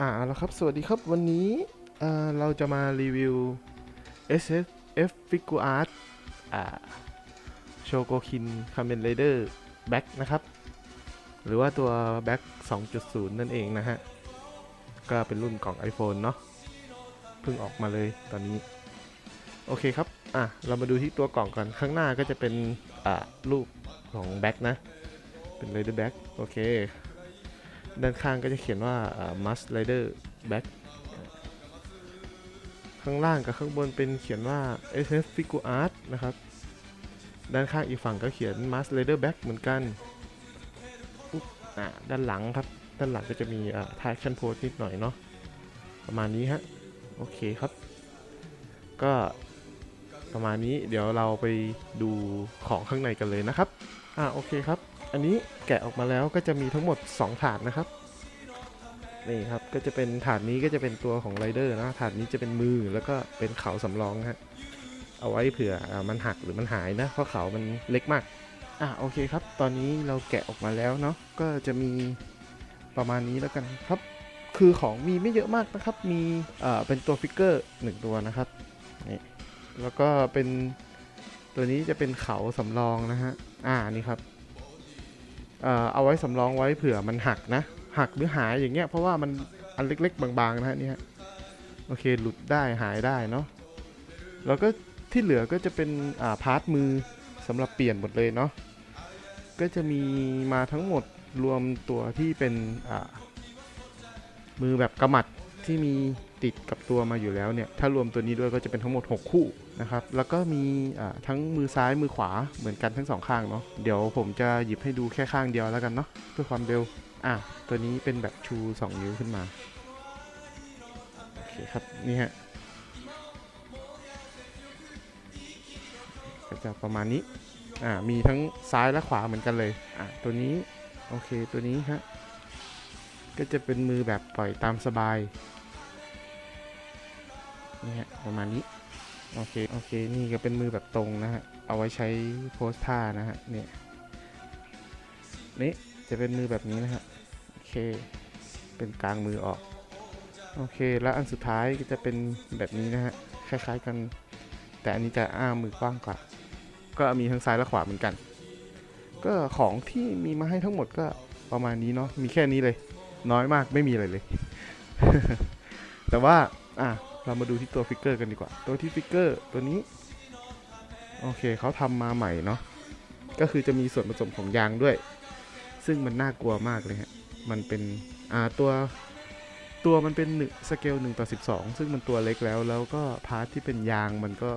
อ่าแล้วครับ สวัสดีครับวันนี้เราจะมารีวิว S S F Figure Art อ่าโชโกคินคาเ n นไรเดอร์แบ็กนะครับ หรือว่าตัวแบ็ก2.0 นั่นเองนะฮะ ก็เป็นรุ่นของ iPhone เนาะเพิ่งออกมาเลยตอนนี้ โอเคครับ อะ เรามาดูที่ตัวกล่องก่อน ข้างหน้าก็จะเป็น อ่ารูปของแบ็กนะ เป็นไรเดอร์แบ็กโอเค ด้านข้างก็จะเขียนว่า must rider back ข้างล่างกับข้างบนเป็นเขียนว่า SF figure art นะครับ ด้านข้างอีกฝั่งก็เขียน must rider back เหมือนกันอุ๊บอ่าด้านหลังครับ ด้านหลังก็จะมีอ่า traction post นิดหน่อยเนาะ ประมาณนี้ฮะ โอเคครับ ก็ประมาณนี้เดี๋ยวเราไปดูของข้างในกันเลยนะครับ อ่าโอเคครับ อันนี้แกะออกมาแล้วก็จะมีทั้งหมด 2 ถาดนะครับนี่ครับก็จะเป็นถาดนี้ก็จะเป็นตัวของไรเดอร์นะถาดนี้จะเป็นมือแล้วก็เป็นเขาสำรองฮะเอาไว้เผื่ออมันหักหรือมันหายนะเพราะเขามันเล็กมากอะโอเคครับ ตอนนี้เราแกะออกมาแล้วเนาะก็จะมีประมาณนี้แล้วกันครับ คือของมีไม่เยอะมากนะครับ มีอ่อเป็นตัวฟิกเกอร์หนึ่งตัวนะครับนี่แล้วก็เป็นตัวนี้จะเป็นเขาสำรองนะฮะอ่านี่ครับ เอ่อเอาไว้สำรองไว้เผื่อมันหักนะ หักหรือหายอย่างเงี้ยเพราะว่ามันอันเล็ก ๆ บางๆนะฮะนี่ยโอเคหลุดได้หายได้เนาะแล้วก็ที่เหลือก็จะเป็นอ่าพาร์ทมือสำหรับเปลี่ยนหมดเลยเนาะก็จะมีมาทั้งหมดรวมตัวที่เป็นอ่ามือแบบกำมัดที่มีติดกับตัวมาอยู่แล้วเนี่ย ถ้ารวมตัวนี้ด้วยก็จะเป็นทั้งหมด 6 คู่ นะครับ แล้วก็มีทั้งมือซ้ายมือขวาเหมือนกันทั้งสองข้างเนาะ เดี๋ยวผมจะหยิบให้ดูแค่ข้างเดียวแล้วกันเนาะเพื่อความเร็ว อะ ตัวนี้เป็นแบบชู 2 นิ้วขึ้นมา โอเคครับ นี่ฮะ ก็จะประมาณนี้ อ่า มีทั้งซ้ายและขวาเหมือนกันเลย อะ ตัวนี้ โอเค ตัวนี้ฮะ ก็จะเป็นมือแบบปล่อยตามสบาย นี่ฮะ ประมาณนี้ โอเค โอเค นี่ก็เป็นมือแบบตรงนะฮะ เอาไว้ใช้โพสท่านะฮะ เนี่ย นี่จะเป็นมือแบบนี้นะฮะ โอเค เป็นกลางมือออก โอเค แล้วอันสุดท้ายก็จะเป็นแบบนี้นะฮะ คล้ายๆกัน แต่อันนี้จะอ้ามือกว้างกว่า ก็มีทั้งซ้ายและขวาเหมือนกัน ก็ของที่มีมาให้ทั้งหมดก็ประมาณนี้เนาะ มีแค่นี้เลย น้อยมากไม่มีอะไรเลย แต่ว่า อะ เรามาดูที่ตัวฟิกเกอร์กันดีกว่า ตัวที่ฟิกเกอร์ตัวนี้ โอเคเขาทำมาใหม่เนาะ ก็คือจะมีส่วนผสมของยางด้วย ซึ่งมันน่ากลัวมากเลยฮะ มันเป็น อ่า ตัวตัวมันเป็นหนึ่งสเกลหนึ่งต่อสิบสองซึ่งมันตัวเล็กแล้ว แล้วก็พาร์ทที่เป็นยางมันก็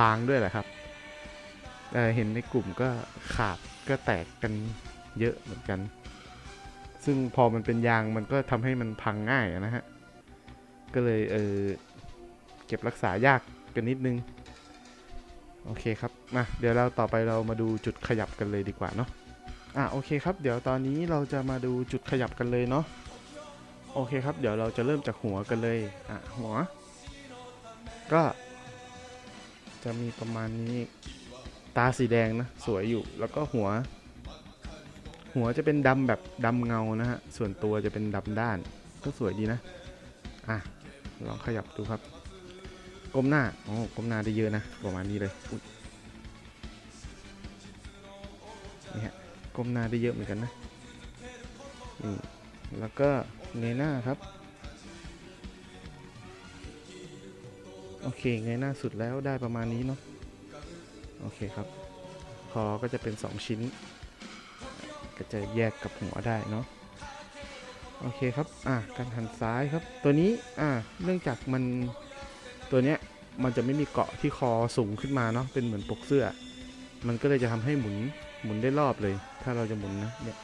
บางด้วยแหละครับเอ่เห็นในกลุ่มก็ขาดก็แตกกันเยอะเหมือนกัน ซึ่งพอมันเป็นยางมันก็ทำให้มันพังง่ายนะฮะ ก็เลยเออ เก็บรักษายากกันนิดนึง โอเคครับ มา เดี๋ยวเราต่อไปเรามาดูจุดขยับกันเลยดีกว่าเนาะ อะโอเคครับ เดี๋ยวตอนนี้เราจะมาดูจุดขยับกันเลยเนาะ โอเคครับ เดี๋ยวเราจะเริ่มจากหัวกันเลย อะหัว ก็ จะมีประมาณนี้ ตาสีแดงนะ สวยอยู่ แล้วก็หัว หัวจะเป็นดำแบบดำเงานะฮะ ส่วนตัวจะเป็นดำด้าน ก็สวยดีนะ อะ ลองขยับดูครับ ก้มหน้าอ๋อก้มหน้าได้เยอะนะประมาณนี้เลยอุ๊ยนี่ฮะก้มหน้าได้เยอะเหมือนกันนะนี่แล้วก็เงยหน้าครับโอเคเงยหน้าสุดแล้วได้ประมาณนี้เนาะโอเคครับคอก็จะเป็น 2 ชิ้น ก็จะแยกกับหัวได้เนาะโอเคครับ อะการหันซ้ายครับ ตัวนี้ อะเนื่องจากมัน ตัวเนี้ยมันจะไม่มีเกาะที่คอสูงขึ้นมาเนาะเป็นเหมือนปกเสื้อ มันก็เลยจะทำให้หมุนหมุนได้รอบเลย ถ้าเราจะหมุนนะเนี่ย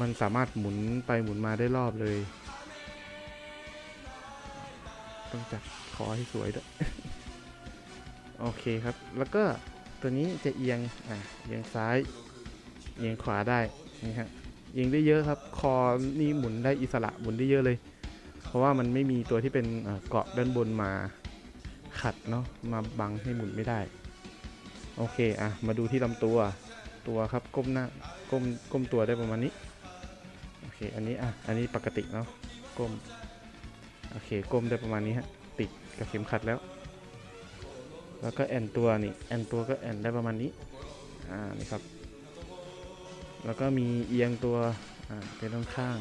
มันสามารถหมุนไปหมุนมาได้รอบเลย ต้องจัดคอให้สวยด้วยโอเคครับ แล้วก็ตัวนี้จะเอียงอะเอียงซ้ายเอียงขวาได้นี่ฮะเอียงได้เยอะครับ คอนี่หมุนได้อิสระหมุนได้เยอะเลย เพราะว่ามันไม่มีตัวที่เป็นเกาะด้านบนมา ขัดเนาะมาบังให้หมุนไม่ได้ โอเคอะมาดูที่ลำตัวตัวครับก้มหน้าก้มก้มตัวได้ประมาณนี้โอเคอันนี้อะอันนี้ปกติเนาะก้มโอเคก้มได้ประมาณนี้ฮะติดกับเข็มขัดแล้ว แล้วก็แอนตัวนี่แอนตัวก็แอนได้ประมาณนี้อ่านี่ครับ แล้วก็มีเอียงตัวอ่าเป็นด้านข้าง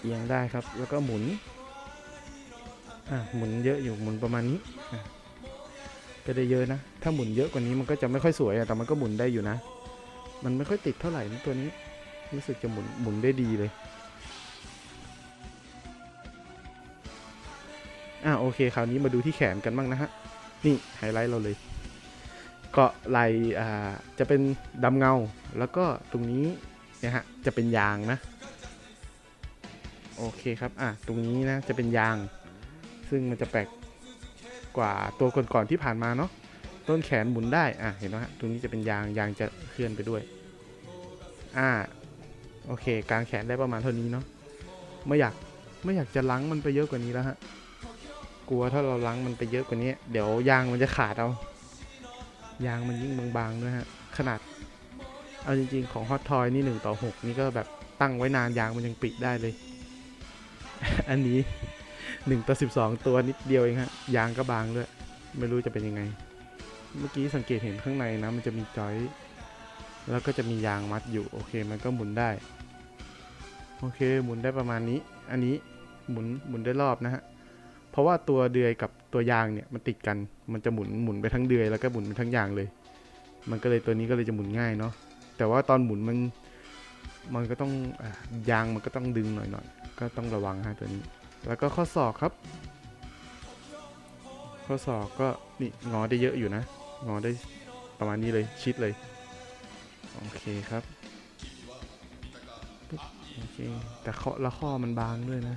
เอียงได้ครับแล้วก็หมุน หมุนเยอะอยู่หมุนประมาณนี้อะก็ได้เยอะนะ ถ้าหมุนเยอะกว่านี้มันก็จะไม่ค่อยสวยอะแต่มันก็หมุนได้อยู่นะ มันไม่ค่อยติดเท่าไหร่นะตัวนี้ รู้สึกจะหมุนหมุนได้ดีเลย อ่าโอเค คราวนี้มาดูที่แขนกันบ้างนะฮะ นี่ไฮไลท์เราเลย เกาะไหลอ่าจะเป็นดำเงา แล้วก็ตรงนี้เนี่ยฮะ จะเป็นยางนะ โอเคครับ อะตรงนี้นะ จะเป็นยาง ซึ่งมันจะแปลกกว่าตัวก่อนๆที่ผ่านมาเนาะต้นแขนหมุนได้อะเห็นไหมฮะตรงนี้จะเป็นยางยางจะเคลื่อนไปด้วยอ่าโอเคกลางแขนได้ประมาณเท่านี้เนาะไม่อยากไม่อยากจะล้างมันไปเยอะกว่านี้แล้วฮะกลัวถ้าเราล้างมันไปเยอะกว่านี้ เดี๋ยวยางมันจะขาดเอายางมันยิ่งบางๆด้วยฮะขนาดเอาจริงๆของฮอตทอยนี่1ต่อ6นี่ก็แบบตั้งไว้นานยางมันยังปิดได้เลย อันนี้ 1ต่อ12ตัวนิดเดียวเองฮะ ยางก็บางด้วย ไม่รู้จะเป็นยังไง เมื่อกี้สังเกตเห็นข้างในนะ มันจะมีจอย แล้วก็จะมียางมัดอยู่ โอเค มันก็หมุนได้ โอเค หมุนได้ประมาณนี้ อันนี้หมุนหมุนได้รอบนะฮะ เพราะว่าตัวเดือยกับตัวยางเนี่ยมันติดกัน มันจะหมุนหมุนไปทั้งเดือยแล้วก็หมุนไปทั้งยางเลย มันก็เลยตัวนี้ก็เลยจะหมุนง่ายเนาะ แต่ว่าตอนหมุนมันมันก็ต้องอยางมันก็ต้องดึงหน่อยๆ ก็ต้องระวังฮะตัวนี้ แล้วก็ข้อศอกครับ ข้อศอกก็นี่งอได้เยอะอยู่นะ งอได้ประมาณนี้เลยชิดเลย โอเคครับโอเคแต่ข้อละข้อมันบางด้วยนะ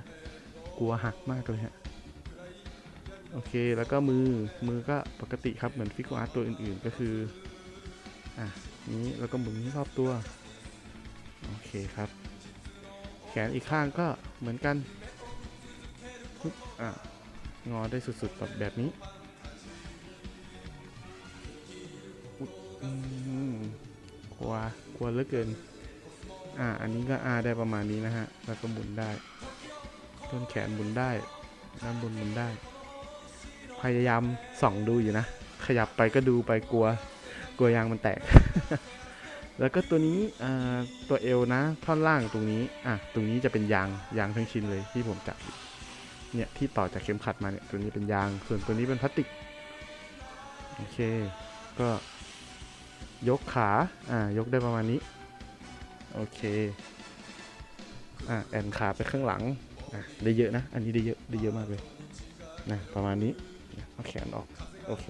กลัวหักมากเลยฮะโอเคแล้วก็มือมือก็ปกติครับเหมือนฟิกอาร์ตตัวอื่นๆก็คืออะนี้แล้วก็หมุนรอบตัว โอเคครับ แขนอีกข้างก็เหมือนกัน ปึ๊บอะงอได้สุดๆแบบแบบนี้กลัวกลัวเหลือเกิน อ่า อันนี้ก็อาได้ประมาณนี้นะฮะ แล้วก็หมุนได้ ต้นแขนหมุนได้ด้านบนหมุนได้ พยายามส่องดูอยู่นะ ขยับไปก็ดูไปกลัว กลัวยางมันแตก แล้วก็ตัวนี้ตัวเอวนะ ท่อนล่างตรงนี้ อะ ตรงนี้จะเป็นยาง ยางทั้งชิ้นเลยที่ผมจับ เนี่ยที่ต่อจากเข็มขัดมาเนี่ยตัวนี้เป็นยาง ส่วนตัวนี้เป็นพลาสติก โอเค ก็ยกขา อ่า ยกได้ประมาณนี้ โอเค อ่า แอนขาไปข้างหลัง อะได้เยอะนะ อันนี้ได้เยอะ ได้เยอะมากเลย นะ ประมาณนี้เอาแขนออก โอเค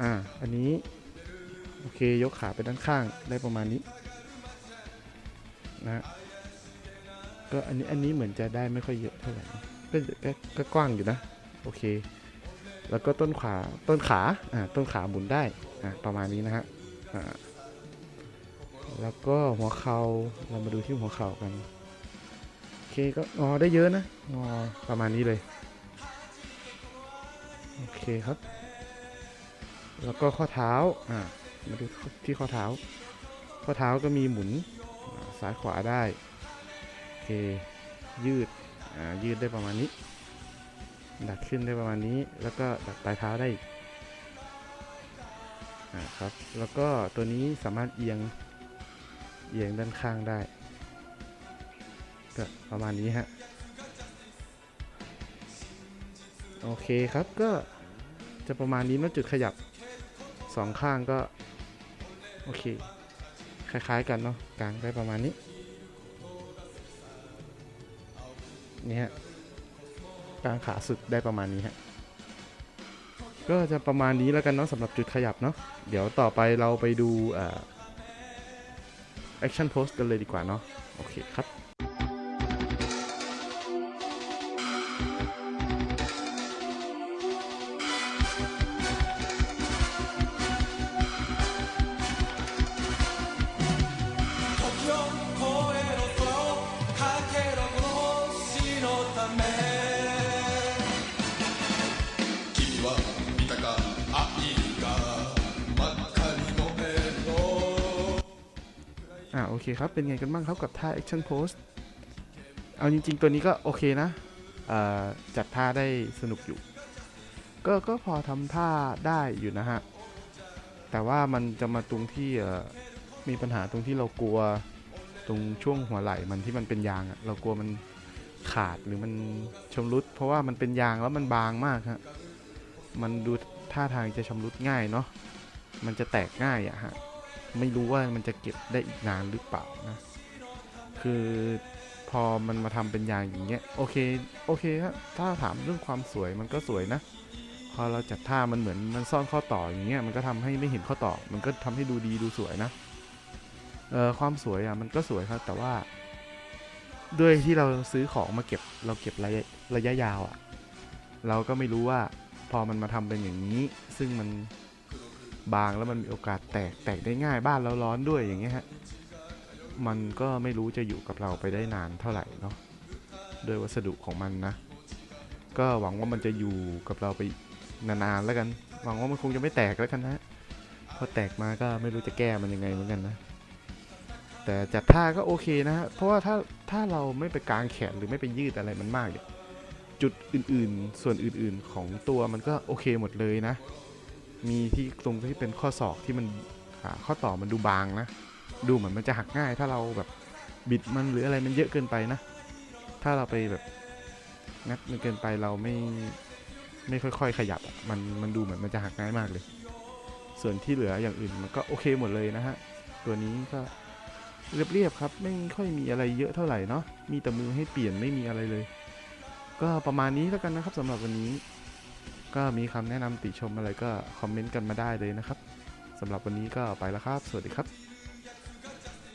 อ่า อันนี้ โอเค ยกขาไปด้านข้าง ได้ประมาณนี้ นะ ก็อันนี้อันนี้เหมือนจะได้ไม่ค่อยเยอะเท่าไหร่ก็ก็ก็กว้างอยู่นะ โอเค แล้วก็ต้นขาต้นขาอ่าต้นขาหมุนได้อ่าประมาณนี้นะฮะอ่าแล้วก็หัวเข่าเรามาดูที่หัวเข่ากันโอเคก็งอได้เยอะนะงอประมาณนี้เลยโอเคครับ แล้วก็ข้อเท้าอ่ามาดูที่ข้อเท้า ข้อเท้าก็มีหมุนซ้ายขวาได้ เค ยืด อ่า ยืดได้ประมาณนี้ ดัดขึ้นได้ประมาณนี้ แล้วก็ดัดปลายเท้าได้อ่าครับ แล้วก็ตัวนี้สามารถเอียง เอียงด้านข้างได้ ก็ประมาณนี้ฮะ โอเคครับก็จะประมาณนี้เมื่อจุดขยับสองข้างก็ โอเค คล้ายๆกันเนาะกลางได้ประมาณนี้ นี่ฮะกลางขาสุดได้ประมาณนี้ฮะก็จะประมาณนี้แล้วกันเนาะสำหรับจุดขยับเนาะเดี๋ยวต่อไปเราไปดูแอคชั่นโพสกันเลยดีกว่าเนาะโอเคครับ อ่าโอเคครับ เป็นไงกันบ้างครับกับท่า action post เอาจริง ๆ ตัวนี้ก็โอเคนะจัดท่าได้สนุกอยู่ ก็ก็พอทำท่าได้อยู่นะฮะ แต่ว่ามันจะมาตรงที่มีปัญหาตรงที่เรากลัวตรงช่วงหัวไหล่มันที่มันเป็นยางอะเรากลัวมันขาดหรือมันชำรุด เพราะว่ามันเป็นยางแล้วมันบางมากฮะมันดูท่าทางจะชำรุดง่ายเนาะมันจะแตกง่ายอะฮะ ไม่รู้ว่ามันจะเก็บได้อีกนานหรือเปล่านะ คือพอมันมาทำเป็นยางอย่างเงี้ยโอเคโอเคฮะถ้าถามเรื่องความสวยมันก็สวยนะ พอเราจัดท่ามันเหมือนมันซ่อนข้อต่ออย่างเงี้ยมันก็ทำให้ไม่เห็นข้อต่อ มันก็ทำให้ดูดีดูสวยนะเออความสวยอะมันก็สวยครับแต่ว่า ด้วยที่เราซื้อของมาเก็บเราเก็บระยะระยะยาวอะ เราก็ไม่รู้ว่าพอมันมาทำเป็นอย่างนี้ ซึ่งมัน บางแล้วมันมีโอกาสแตกแตกได้ง่ายบ้านเราร้อนด้วยอย่างเงี้ยฮะมันก็ไม่รู้จะอยู่กับเราไปได้นานเท่าไหร่เนาะด้วยวัสดุของมันนะ ก็หวังว่ามันจะอยู่กับเราไปนานๆแล้วกัน หวังว่ามันคงจะไม่แตกแล้วกันนะพอแตกมาก็ไม่รู้จะแก้มันยังไงเหมือนกันนะ แต่จัดท่าก็โอเคนะฮะเพราะว่าถ้าถ้าเราไม่ไปกางแขนหรือไม่ไปยืดอะไรมันมากเนี่ยจุดอื่นๆ ส่วนอื่นๆของตัวมันก็โอเคหมดเลยนะ มีที่ตรงที่เป็นข้อศอกที่มันข้อต่อมันดูบางนะ ดูเหมือนมันจะหักง่าย ถ้าเราแบบบิดมันหรืออะไรมันเยอะเกินไปนะ ถ้าเราไปแบบงัดมันเกินไปเราไม่ไม่ค่อย ๆ ขยับมันมันดูเหมือนมันจะหักง่ายมากเลย ส่วนที่เหลืออย่างอื่นมันก็โอเคหมดเลยนะฮะ ตัวนี้ก็เรียบๆครับ ไม่ค่อยมีอะไรเยอะเท่าไหร่เนาะมีแต่มือให้เปลี่ยนไม่มีอะไรเลย ก็ประมาณนี้แล้วกันนะครับสำหรับวันนี้ ก็มีคำแนะนำติชมอะไรก็คอมเมนต์กันมาได้เลยนะครับสำหรับวันนี้ก็ไปแล้วครับ สวัสดีครับ